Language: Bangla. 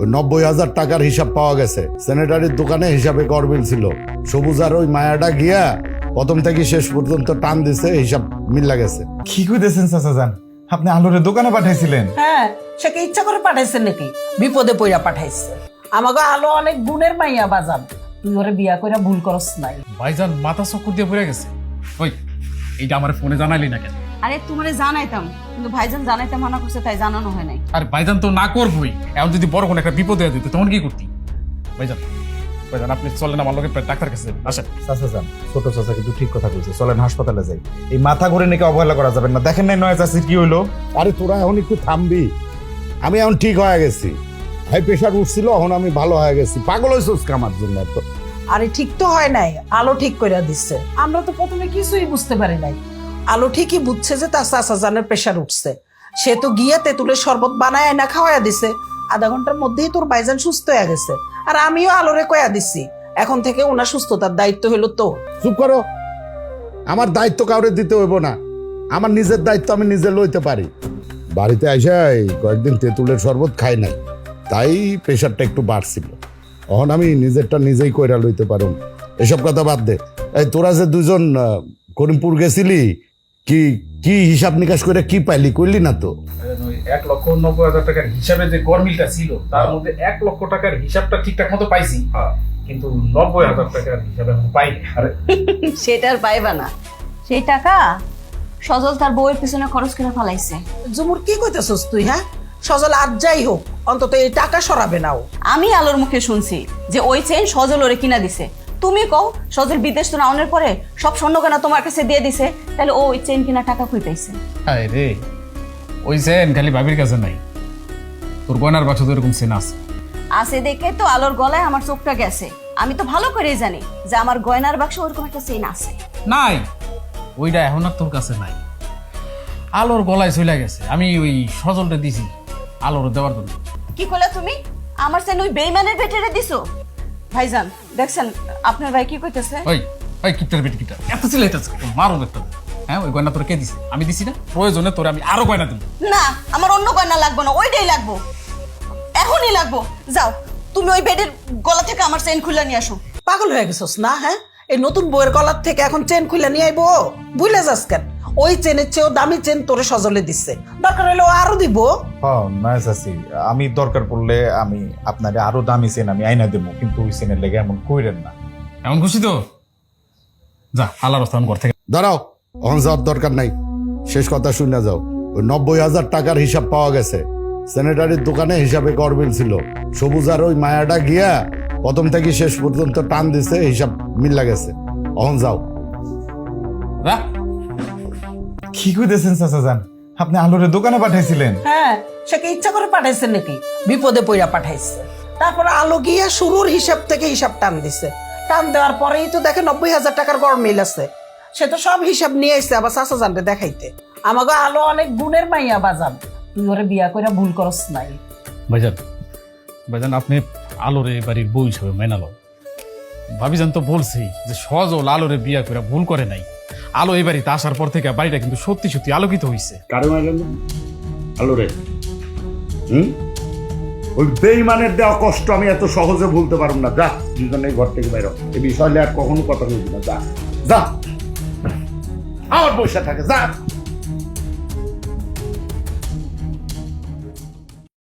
ওই নব্বই হাজার টাকার হিসাব পাওয়া গেছে। স্যানিটারির দোকানে হিসাবে গরবিল ছিল। সবুজ আর ওই মায়াটা গিয়া প্রথম থেকে শেষ পর্যন্ত টান দিছে হিসাব মিল্লা গেছে। কি কইতেছেন চাচা যান আপনি আলুরে দোকানে পাঠাইছিলেন। হ্যাঁ সে কি ইচ্ছা করে পাঠাইছে নাকি? বিপদে পইরা পাঠাইছে। আমাকে আলো অনেক গুণের মাইয়া বাজান। তুই ওরে বিয়া কইরা ভুল করস নাই। ভাইজান মাথা চক্কর দিয়ে পড়ে গেছে। ওই এইটা আমার ফোনে জানাইলি না কেন? আরে তোমারে জানাইতাম কিন্তু ভাইজান জানাইতে মানা করছে তাই জানানো হয় নাই। আর ভাইজান তো না করবই। এখন যদি বড় কোনো একটা বিপদে দিত তখন কি করতি? ভাইজান ভাইজান আপনি চলেন আমার লোকের ডাক্তার কাছে আসেন। চাচা যান ছোট চাচা কিন্তু ঠিক কথা কইছে চলেন হাসপাতালে যাই। এই মাথা ঘুরে নাকি অবহেলা করা যাবে না। দেখেন নাই নয় চাষির কি হইল? আরে তোরা এখন একটু থামবি। আমি এখন ঠিক হয়ে গেছি। হাই প্রেশার উঠছিল এখন আমি ভালো হয়ে গেছি। পাগল হয়েছিস আমার জন্য এত? আরে ঠিক তো হয় নাই আলো ঠিক কইরা দিচ্ছে আমরা তো প্রথমে কিছুই বুঝতে পারি নাই। আলো ঠিকই বুঝছে যে তার চাচা জানের প্রেশার উঠছে। সে তো গিয়ে তেঁতুলের শরবত বানায় না খাওয়াইয়া দিছে। আধা ঘণ্টার মধ্যেই তোর বাইজান সুস্থ হয়ে গেছে। আর আমিও আলোরে কয়া দিছি। এখন থেকে ওনার সুস্থতার দায়িত্ব হলো তো চুপ করো। আমার দায়িত্ব কাউরে দিতে হইব না। আমার নিজের দায়িত্ব আমি নিজে লইতে পারি। বাড়িতে আইসাই কয়েকদিন তেঁতুলের শরবত খাই নাই। তাই প্রেশারটা একটু বাড়ছিল। এখন আমি নিজেরটা নিজেই কইরা লইতে পারুম। এসব কথা বাদ দে। এই তোরা যে দুজন করিমপুর গেছিলি কি কি হিসাব নিকাশ করে কি পাইলি? কইলি না তো। এক লক্ষ নব্বই হাজার টাকার হিসাবে যে গরমিলটা ছিল তার মধ্যে এক লক্ষ টাকার হিসাবটা ঠিকঠাক মতো পাইছি। কিন্তু নব্বই হাজার টাকার হিসাবে আমি পাইনি সেটা আর। পাইবা না। সেই টাকা সজল তার বউয়ের পিছনে খরচ করে ফেলাইছে। জুমুর কি কইতেছস তুই হ্যাঁ? সজল আর যাই হোক অন্তত এই টাকা সরাবে নাও। আমি আলোর মুখে শুনছি যে ওই চেন সজল ওরে কিনা দিছে। তুমি কও সজল বিদেশ তো নাওনের পরে সব স্বর্ণ কেনা তোমার কাছে দিয়ে দিছে তাহলে ও ওই চেন কিনা টাকা কই পাইছে? হায় রে ওই সেন খালি ভাবির কাছে নাই। তোর গয়নার বাক্স তো এরকম সেন আছে। আছে দেখে তো আলোর গলায় আমার চোখটা গেছে। আমি তো ভালো করেই জানি যে আমার গয়নার বাক্স ওরকম একটা চেন আছে। নাই ওইটা এখন আর তোর কাছে নাই। আলোর গলায় চলে গেছে। আমি ওই সজলটা দিছি আলোর দেওয়ার জন্য। কি করলে তুমি? আমার চেন ওই বেইমানের পেটেরে দিছো? ভাইজান দেখছেন আপনার ভাই কি কইতেছে? ওই ওই কিটার বেটি কিটার এত ছিল এটা মারো একটা হ্যাঁ ওই গয়না তোর কে দিছে? আমি দিছি না। প্রয়োজনে তোর আমি আরও গয়না দিব। না আমার অন্য গয়না লাগবে না ওইটাই লাগবো। এখনই লাগবো। যাও তুমি ওই বেডের গলা থেকে আমার চেন খুলে নিয়ে আসো। পাগল হয়ে গেছস না হ্যাঁ? এই নতুন বইয়ের গলার থেকে এখন চেন খুলে নিয়ে আইবো। ভুলে যাস কেন? ওই চেনের চেয়েও দামি চেন তোরে সজলে দিচ্ছে দরকার হলে ও আরও দিব। হ্যাঁ চাষি আমি দরকার পড়লে আমি আপনারে আরও দামি চেন আমি আইনা দেবো কিন্তু ওই চেনের লেগে এমন কইরেন না। এমন খুশি তো? যা আল্লাহর রস্তান ঘর থেকে দাঁড়াও অহন যাওয়ার দরকার নাই। শেষ কথা শুনে যাও। ওই নব্বই হাজার টাকার হিসাব পাওয়া গেছে। স্যানিটারির দোকানে হিসাবে গরবিল ছিল। সবুজ আর ওই মায়াটা গিয়া প্রথম থেকে শেষ পর্যন্ত টান দিছে হিসাব মিল্লা গেছে অহন যাও। যা। কি কইতেছেন চাচা যান আপনি আলুরে দোকানে পাঠাইছিলেন। হ্যাঁ সে কি ইচ্ছা করে পাঠাইছে নাকি? বিপদে পইরা পাঠাইছে। তারপর আলো গিয়া শুরুর হিসাব থেকে হিসাব টান দিছে। টান দেওয়ার পরেই তো দেখে নব্বই হাজার টাকার গড় মিল আছে। সে তো সব হিসাব নিয়ে আসছে আবার চাচা জানতে দেখাইতে। আমাকে আলো অনেক গুণের মাইয়া বাজান। তুই ওরে বিয়া কইরা ভুল করস নাই। ভাইজান ভাইজান আপনি আলোরে বাড়ির বউ হিসাবে মেনালো ভাবিজান তো বলছি যে সজল আলোরে বিয়া করে ভুল করে নাই। আলো এই বাড়িতে আসার পর থেকে বাড়িটা কিন্তু সত্যি সত্যি আলোকিত হয়েছে কারণ আলো রে। হুম? ওই বেইমানের দেওয়া কষ্ট আমি এত সহজে ভুলতে পারব না। যা দুজনে ঘর থেকে বাইর। এই বিষয় আর কখনো কথা বলবি না। যা যা। আমার পয়সা থাকে, যা।